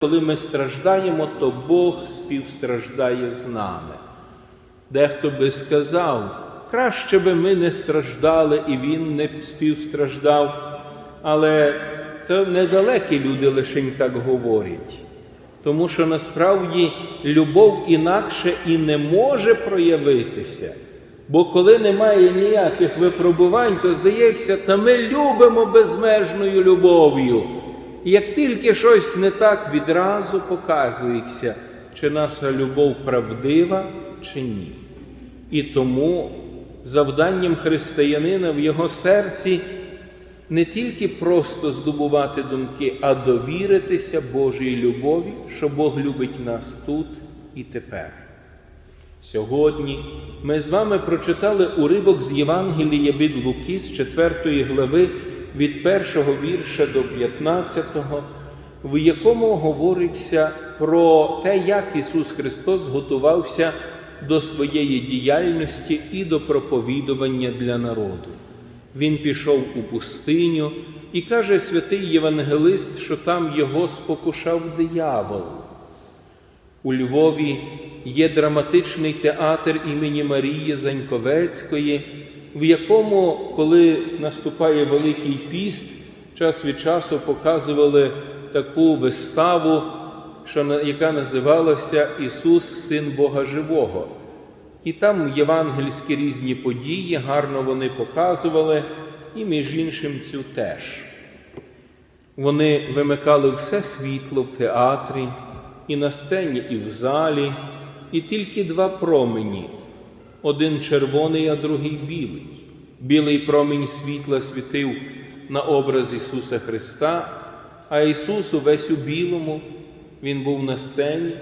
Коли ми страждаємо, то Бог співстраждає з нами. Дехто би сказав, краще би ми не страждали і Він не співстраждав, але то недалекі люди лишень так говорять. Тому що насправді любов інакше і не може проявитися. Бо коли немає ніяких випробувань, то здається, та ми любимо безмежною любов'ю. Як тільки щось не так, відразу показується, чи наша любов правдива, чи ні. І тому завданням християнина в його серці не тільки просто здобувати думки, а довіритися Божій любові, що Бог любить нас тут і тепер. Сьогодні ми з вами прочитали уривок з Євангелія від Луки з 4 глави від першого вірша до 15, в якому говориться про те, як Ісус Христос готувався до своєї діяльності і до проповідування для народу. Він пішов у пустиню і каже святий Євангелист, що там його спокушав диявол. У Львові є драматичний театр імені Марії Заньковецької, в якому, коли наступає Великий піст, час від часу показували таку виставу, яка називалася Ісус, Син Бога Живого. І там євангельські різні події, гарно вони показували, і між іншим цю теж. Вони вимикали все світло в театрі, і на сцені, і в залі, і тільки два промені один червоний, а другий білий. Білий промінь світла світив на образ Ісуса Христа, а Ісус увесь у білому, Він був на сцені,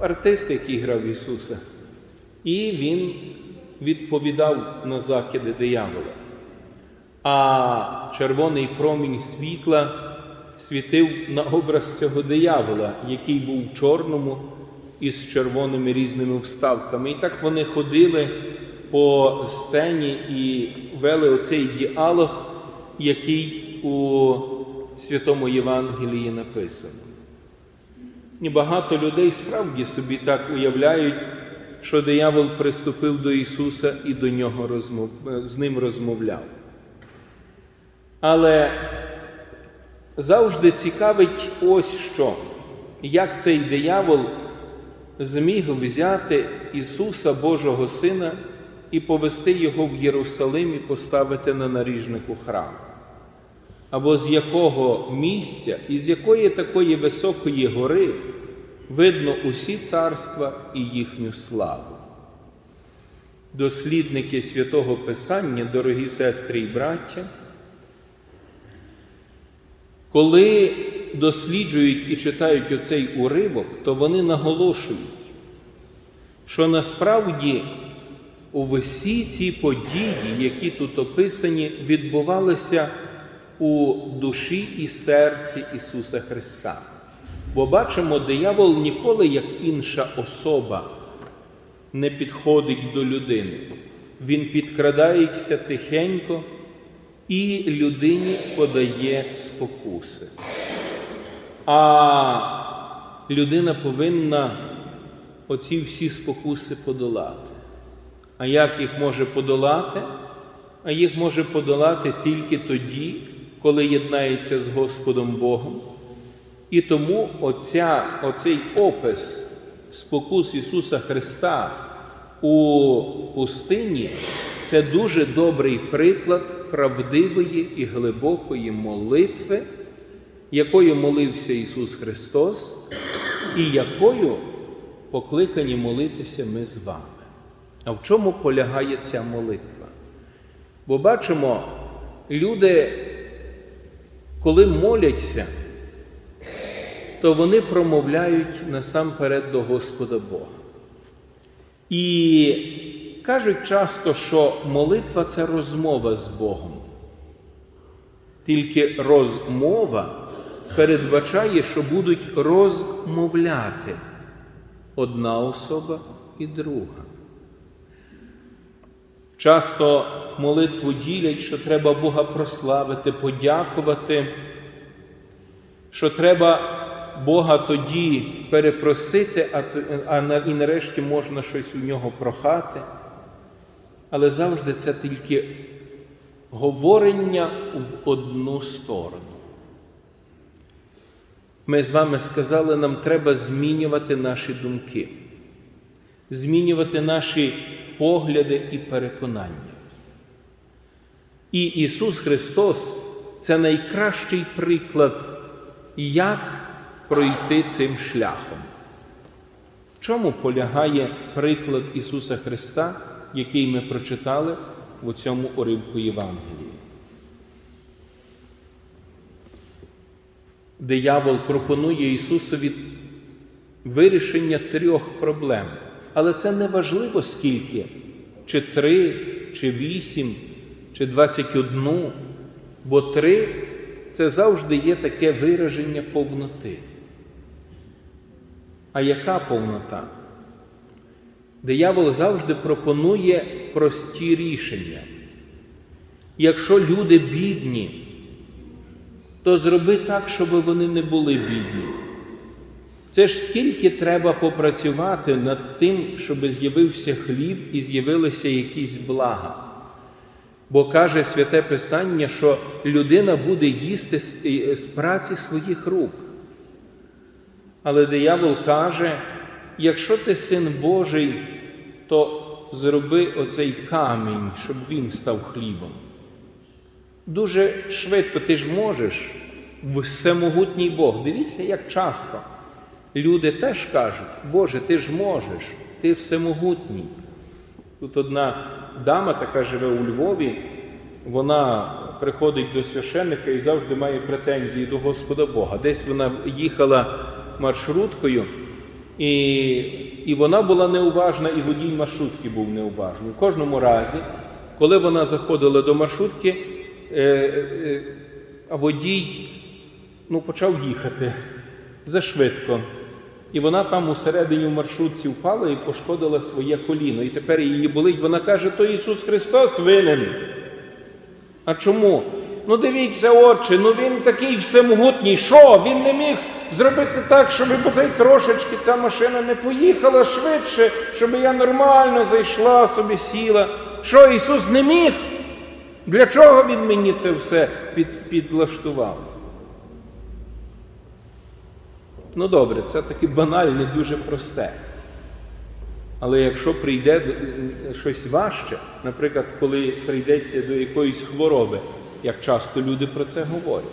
артист, який грав Ісуса. І Він відповідав на закиди диявола. А червоний промінь світла світив на образ цього диявола, який був в чорному із червоними різними вставками. І так вони ходили по сцені і вели оцей діалог, який у Святому Євангелії написано. І багато людей справді собі так уявляють, що диявол приступив до Ісуса і до нього розмов... з ним розмовляв. Але завжди цікавить ось що, як цей диявол зміг взяти Ісуса Божого Сина і повести Його в Єрусалим і поставити на наріжнику храму. Або з якого місця і з якої такої високої гори видно усі царства і їхню славу. Дослідники святого Писання, дорогі сестри і браття, коли досліджують і читають оцей уривок, то вони наголошують, що насправді усі ці події, які тут описані, відбувалися у душі і серці Ісуса Христа. Бо бачимо, диявол ніколи, як інша особа, не підходить до людини. Він підкрадається тихенько і людині подає спокуси. А людина повинна оці всі спокуси подолати. А як їх може подолати? А їх може подолати тільки тоді, коли єднається з Господом Богом. І тому оця, оцей опис спокус Ісуса Христа у пустині це дуже добрий приклад правдивої і глибокої молитви, якою молився Ісус Христос, і якою покликані молитися ми з вами. А в чому полягає ця молитва? Бо бачимо, люди, коли моляться, то вони промовляють насамперед до Господа Бога. І кажуть часто, що молитва це розмова з Богом. Тільки розмова передбачає, що будуть розмовляти одна особа і друга. Часто молитву ділять, що треба Бога прославити, подякувати, що треба Бога тоді перепросити, а, і нарешті можна щось у нього прохати. Але завжди це тільки говорення в одну сторону. Ми з вами сказали, нам треба змінювати наші думки, змінювати наші погляди і переконання. І Ісус Христос це найкращий приклад, як пройти цим шляхом. В чому полягає приклад Ісуса Христа, який ми прочитали в цьому уривку Євангелії? Диявол пропонує Ісусові вирішення трьох проблем. Але це не важливо скільки, чи три, чи вісім, чи двадцять одну, бо три це завжди є таке вираження повноти. А яка повнота? Диявол завжди пропонує прості рішення. Якщо люди бідні, то зроби так, щоб вони не були бідні. Це ж скільки треба попрацювати над тим, щоб з'явився хліб і з'явилися якісь блага. Бо каже Святе Писання, що людина буде їсти з з праці своїх рук. Але диявол каже, якщо ти син Божий, то зроби оцей камінь, щоб він став хлібом. Дуже швидко ти ж можеш, всемогутній Бог. Дивіться, як часто люди теж кажуть, Боже, ти ж можеш, ти всемогутній. Тут одна дама, така живе у Львові, вона приходить до священника і завжди має претензії до Господа Бога. Десь вона їхала маршруткою, і, і вона була неуважна, і водій маршрутки був неуважний. У кожному разі, коли вона заходила до маршрутки, а водій ну, почав їхати зашвидко. І вона там усередині в маршрутці впала і пошкодила своє коліно. І тепер її болить. Вона каже, то Ісус Христос винен. А чому? Ну дивіться, отче, ну він такий всемогутній. Що? Він не міг зробити так, щоб бодай трошечки ця машина не поїхала швидше, щоб я нормально зайшла, собі сіла. Що Ісус не міг? Для чого Він мені це все під, підлаштував? Ну добре, це таке банальне, дуже просте. Але якщо прийде щось важче, наприклад, коли прийдеться до якоїсь хвороби, як часто люди про це говорять.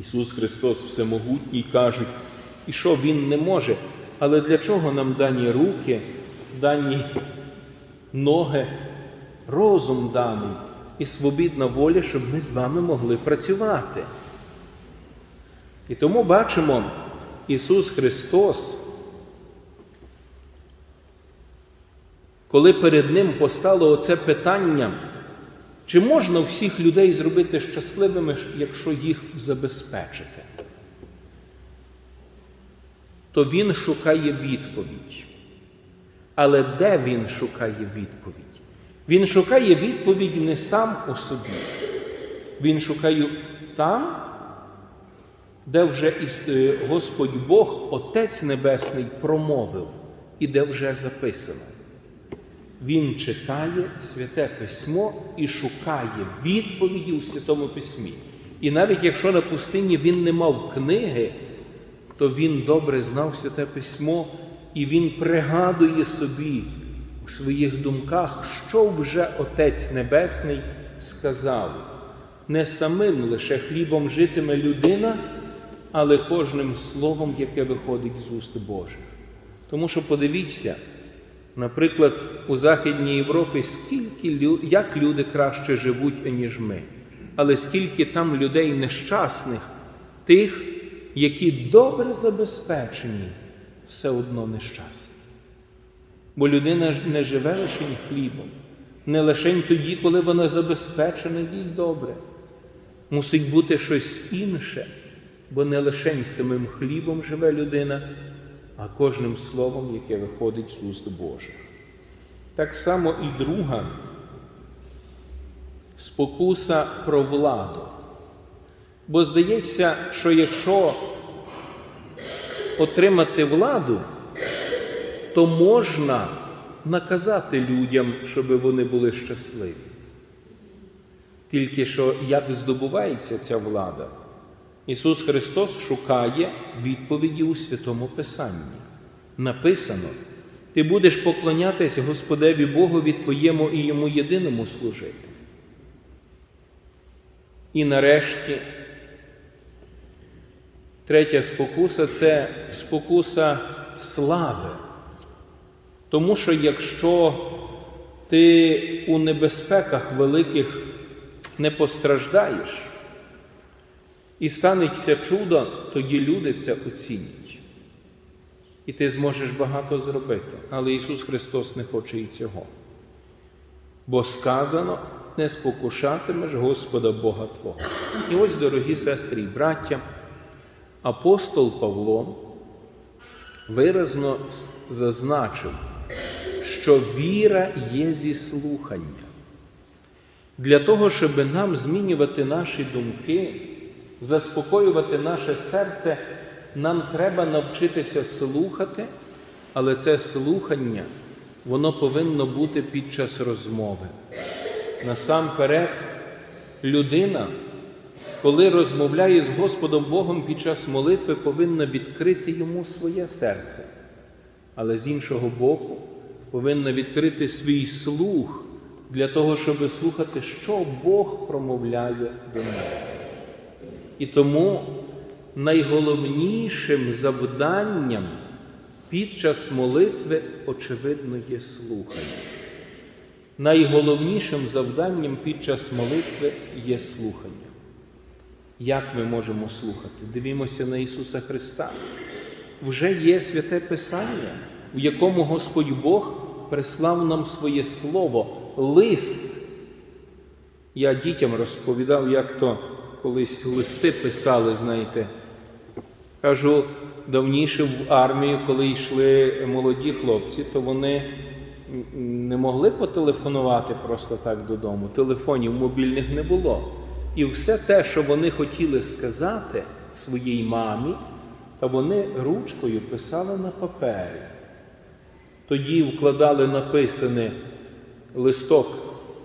Ісус Христос всемогутній кажуть, і що Він не може. Але для чого нам дані руки, дані ноги, розум даний і свобідна воля, щоб ми з вами могли працювати? І тому бачимо, Ісус Христос, коли перед Ним постало оце питання, чи можна всіх людей зробити щасливими, якщо їх забезпечити, то Він шукає відповідь. Але де Він шукає відповідь? Він шукає відповідь не сам у собі. Він шукає там, де вже е, Господь Бог, Отець Небесний, промовив і де вже записано. Він читає святе письмо і шукає відповіді у Святому Письмі. І навіть якщо на пустині він не мав книги, то він добре знав святе письмо, і він пригадує собі у своїх думках, що вже Отець Небесний сказав. Не самим лише хлібом житиме людина, але кожним словом, яке виходить з уст Божих. Тому що подивіться, наприклад, у Західній Європі, скільки як люди краще живуть, ніж ми, але скільки там людей нещасних, тих, які добре забезпечені, все одно нещасні. Бо людина не живе лише хлібом, не лише тоді, коли вона забезпечена їй добре. Мусить бути щось інше, бо не лише самим хлібом живе людина, а кожним словом, яке виходить з уст Божих. Так само і друга спокуса про владу. Бо здається, що якщо отримати владу, то можна наказати людям, щоб вони були щасливі. Тільки що як здобувається ця влада? Ісус Христос шукає відповіді у Святому Писанні. Написано: Ти будеш поклонятись Господеві Богові Твоєму і Йому єдиному служити. І нарешті, третя спокуса це спокуса слави. Тому що якщо ти у небезпеках великих не постраждаєш, і станеться чудо, тоді люди це оцінять. І ти зможеш багато зробити. Але Ісус Христос не хоче і цього. Бо сказано, не спокушатимеш Господа Бога Твого. І ось, дорогі сестри і браття, апостол Павло виразно зазначив, що віра є зі слухання. Для того, щоб нам змінювати наші думки, заспокоювати наше серце, нам треба навчитися слухати, але це слухання, воно повинно бути під час розмови. Насамперед, людина, коли розмовляє з Господом Богом під час молитви, повинна відкрити йому своє серце, але з іншого боку, повинна відкрити свій слух для того, щоб слухати, що Бог промовляє до неї. І тому найголовнішим завданням під час молитви, очевидно, є слухання. Найголовнішим завданням під час молитви є слухання. Як ми можемо слухати? Дивімося на Ісуса Христа. Вже є святе Писання, в якому Господь Бог прислав нам своє Слово, лист. Я дітям розповідав, як то колись листи писали, знаєте. Кажу, давніше в армію, коли йшли молоді хлопці, то вони не могли потелефонувати просто так додому. Телефонів мобільних не було. І все те, що вони хотіли сказати своїй мамі, та вони ручкою писали на папері. Тоді вкладали написане листок,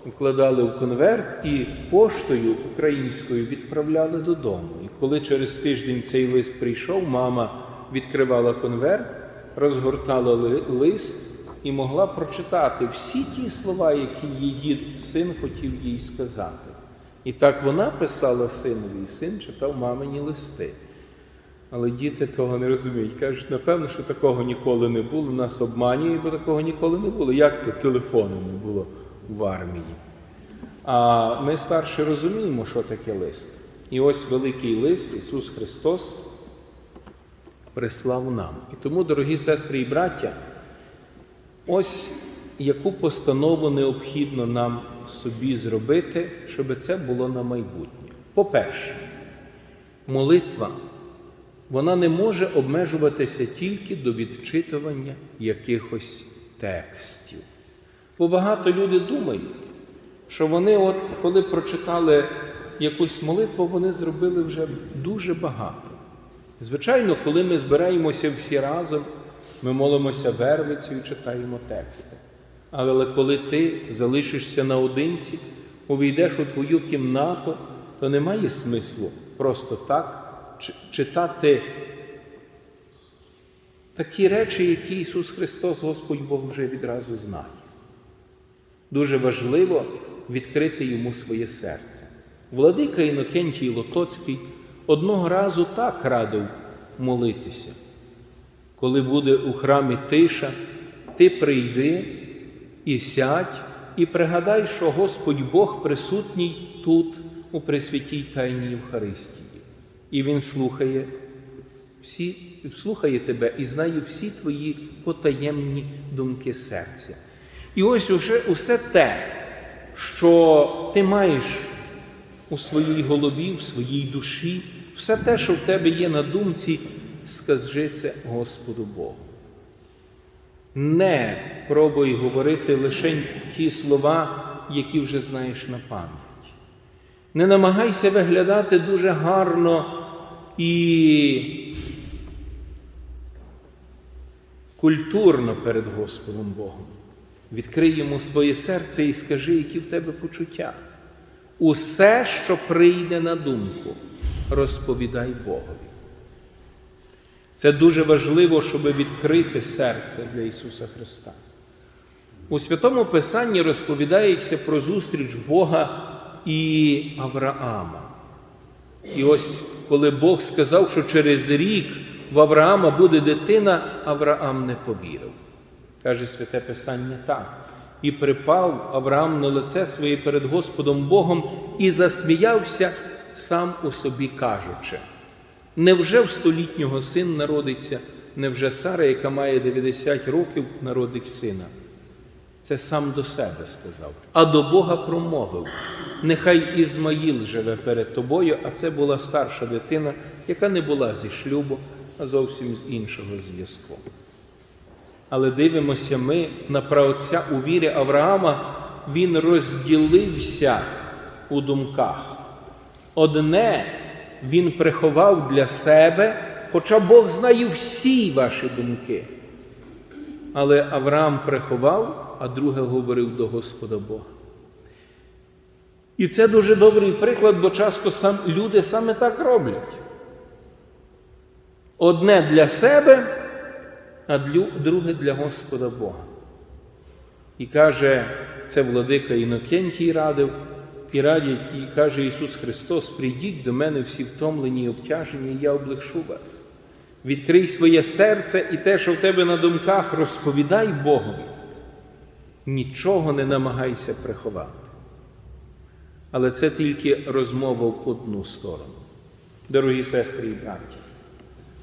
вкладали в конверт і поштою українською відправляли додому. І коли через тиждень цей лист прийшов, мама відкривала конверт, розгортала лист і могла прочитати всі ті слова, які її син хотів їй сказати. І так вона писала синові, і син читав мамині листи. Але діти того не розуміють. Кажуть, напевно, що такого ніколи не було, нас обманює, бо такого ніколи не було. Як то телефону не було в армії? А ми старші розуміємо, що таке лист. І ось великий лист Ісус Христос прислав нам. І тому, дорогі сестри і браття, ось яку постанову необхідно нам собі зробити, щоб це було на майбутнє. По-перше, молитва, вона не може обмежуватися тільки до відчитування якихось текстів. Бо багато людей думають, що вони, от, коли прочитали якусь молитву, вони зробили вже дуже багато. Звичайно, коли ми збираємося всі разом, ми молимося вервицю і читаємо тексти. Але коли ти залишишся наодинці, увійдеш у твою кімнату, то немає смислу просто так читати такі речі, які Ісус Христос, Господь Бог, вже відразу знає. Дуже важливо відкрити йому своє серце. Владика Інокентій Лотоцький одного разу так радив молитися. Коли буде у храмі тиша, ти прийди і сядь, і пригадай, що Господь Бог присутній тут, у Пресвятій Тайній Євхаристії. І Він слухає всі, слухає тебе і знає всі твої потаємні думки серця. І ось уже усе те, що ти маєш у своїй голові, в своїй душі, все те, що в тебе є на думці, скажи це Господу Богу. Не пробуй говорити лише ті слова, які вже знаєш на пам'ять. Не намагайся виглядати дуже гарно і культурно перед Господом Богом. Відкрий йому своє серце і скажи, які в тебе почуття. Усе, що прийде на думку, розповідай Богові. Це дуже важливо, щоб відкрити серце для Ісуса Христа. У Святому Писанні розповідається про зустріч Бога і Авраама. І ось коли Бог сказав, що через рік в Авраама буде дитина, Авраам не повірив. Каже Святе Писання так. І припав Авраам на лице своє перед Господом Богом і засміявся сам у собі, кажучи: невже в столітнього син народиться, невже Сара, яка має 90 років, народить сина? Це сам до себе сказав, а до Бога промовив: нехай Ізмаїл живе перед тобою, а це була старша дитина, яка не була зі шлюбу, а зовсім з іншого зв'язку. Але дивимося ми на праотця у вірі Авраама, він розділився у думках. Одне він приховав для себе, хоча Бог знає всі ваші думки. Але Авраам приховав, а друге говорив до Господа Бога. І це дуже добрий приклад, бо часто сам, люди саме так роблять. Одне для себе, а друге для Господа Бога. І каже, це владика Інокентій радив, і радять, і каже Ісус Христос: прийдіть до мене всі втомлені і обтяжені, і я облегшу вас. Відкрий своє серце і те, що в тебе на думках, розповідай Богові. Нічого не намагайся приховати. Але це тільки розмова в одну сторону, дорогі сестри і браті.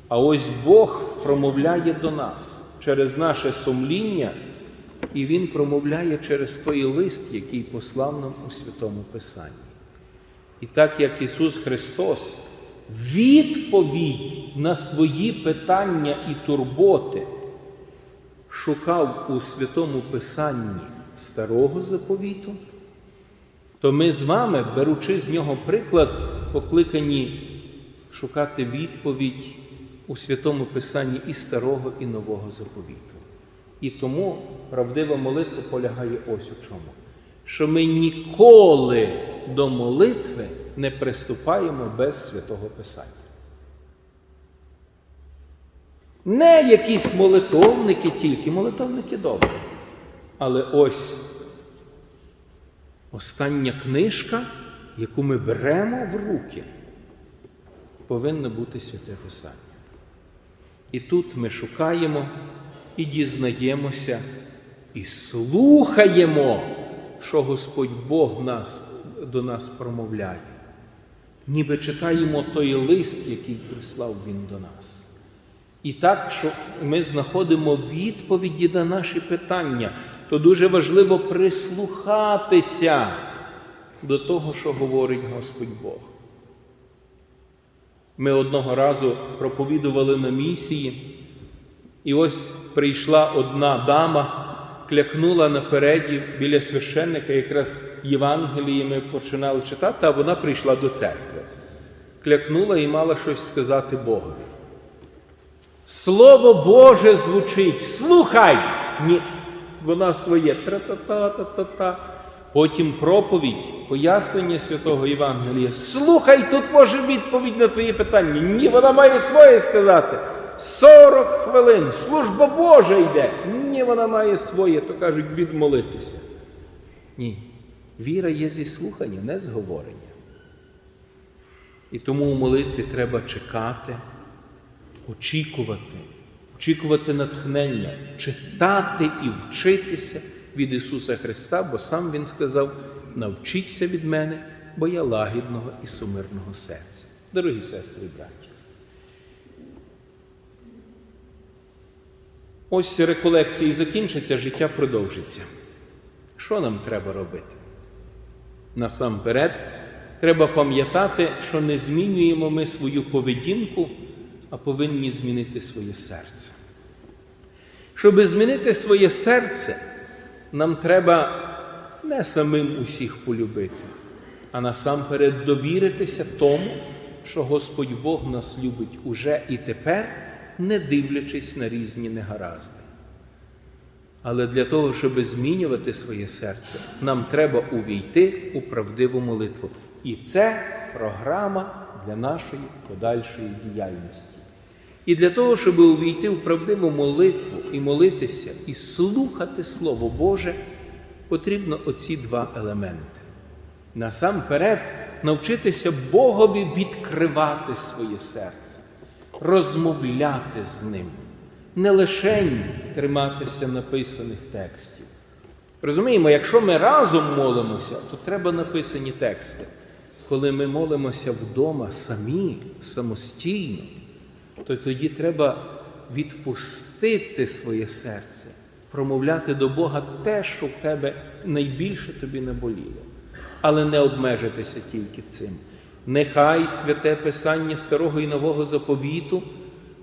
А ось Бог промовляє до нас через наше сумління, і Він промовляє через той лист, який послав нам у Святому Писанні. І так як Ісус Христос відповідь на свої питання і турботи шукав у Святому Писанні старого заповіту, то ми з вами, беручи з нього приклад, покликані шукати відповідь у Святому Писанні і Старого, і Нового заповіту. І тому правдива молитва полягає ось у чому, що ми ніколи до молитви не приступаємо без святого Писання. Не якісь молитовники тільки, молитовники добре. Але ось остання книжка, яку ми беремо в руки, повинно бути святе Писання. І тут ми шукаємо і дізнаємося, і слухаємо, що Господь Бог нас, до нас промовляє. Ніби читаємо той лист, який прислав Він до нас. І так, що ми знаходимо відповіді на наші питання, то дуже важливо прислухатися до того, що говорить Господь Бог. Ми одного разу проповідували на місії, і ось прийшла одна дама, клякнула напереді біля священника, якраз Євангелії ми починали читати, а вона прийшла до церкви. Клякнула і мала щось сказати Богові. Слово Боже звучить, слухай! Ні, вона своє тра-та-та-та-та-та. Потім проповідь, пояснення святого Євангелія. Слухай, тут може відповідь на твої питання. Ні, вона має своє сказати. 40 хвилин, служба Божа йде. Ні, вона має своє, то кажуть, відмолитися. Ні. Віра є зі слухання, не з говорення. І тому у молитві треба чекати, очікувати, очікувати натхнення, читати і вчитися від Ісуса Христа, бо сам Він сказав: навчіться від мене, бо я лагідного і сумирного серця. Дорогі сестри і браті. Ось реколекції закінчаться, життя продовжиться. Що нам треба робити? Насамперед, треба пам'ятати, що не змінюємо ми свою поведінку, а повинні змінити своє серце. Щоб змінити своє серце, нам треба не самим усіх полюбити, а насамперед довіритися тому, що Господь Бог нас любить уже і тепер, не дивлячись на різні негаразди. Але для того, щоб змінювати своє серце, нам треба увійти у правдиву молитву. І це програма для нашої подальшої діяльності. І для того, щоб увійти в правдиву молитву і молитися, і слухати Слово Боже, потрібно оці два елементи. Насамперед, навчитися Богові відкривати своє серце, розмовляти з ним, не лише триматися написаних текстів. Розуміємо, якщо ми разом молимося, то треба написані тексти. Коли ми молимося вдома самі, самостійно, то тоді треба відпустити своє серце, промовляти до Бога те, що в тебе найбільше тобі не боліло, але не обмежитися тільки цим. Нехай святе Писання Старого і Нового заповіту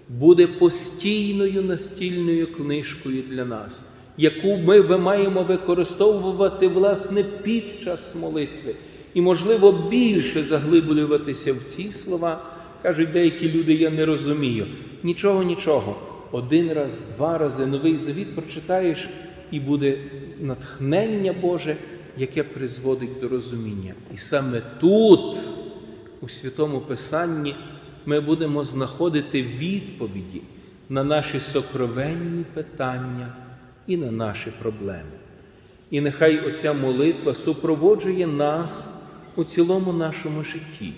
буде постійною настільною книжкою для нас, яку ми маємо використовувати власне під час молитви і, можливо, більше заглиблюватися в ці слова. Кажуть деякі люди, я не розумію. Нічого, нічого. Один раз, два рази новий завіт прочитаєш, і буде натхнення Боже, яке призводить до розуміння. І саме тут, у Святому Писанні, ми будемо знаходити відповіді на наші сокровенні питання і на наші проблеми. І нехай оця молитва супроводжує нас у цілому нашому житті,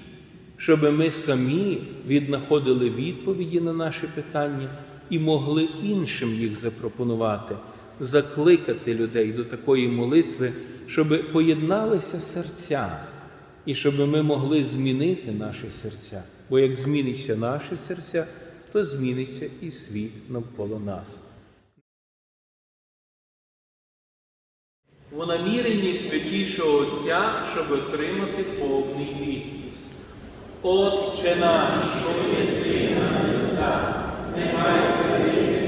щоб ми самі віднаходили відповіді на наші питання і могли іншим їх запропонувати, закликати людей до такої молитви, щоб поєдналися серця, і щоб ми могли змінити наші серця. Бо як зміниться наші серця, то зміниться і світ навколо нас. У наміренні святішого Отця, щоб отримати повний відпуск. Отче наш, що єси на небесах, нехай святиться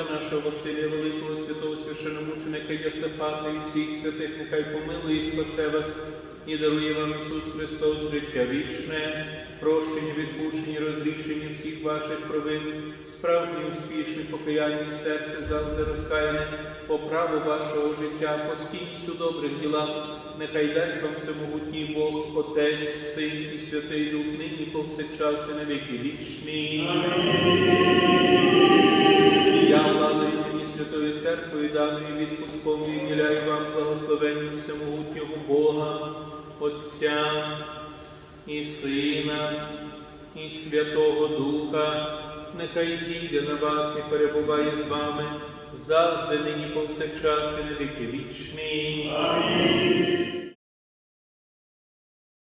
Отця нашого Василія Великого, святого священомученика Йосифата і всіх святих, нехай помилує і спасе вас і дарує вам Ісус Христос життя вічне, прощення, відпущення, розрішення всіх ваших провин, справжнє успішне покаяння серце завжди розкаяне, по праву вашого життя, постійність у добрих ділах, нехай дасть вам всемогутній Бог, Отець, Син і Святий Дух, нині повсякчас і на віки вічні. І я, владою нині Святої Церкви, даної відпуск повний, діляю вам благословення всемогутнього Бога, Отця і Сина, і Святого Духа, нехай зійде на вас і перебуває з вами завжди, нині повсякчас і на віки вічні. Амінь.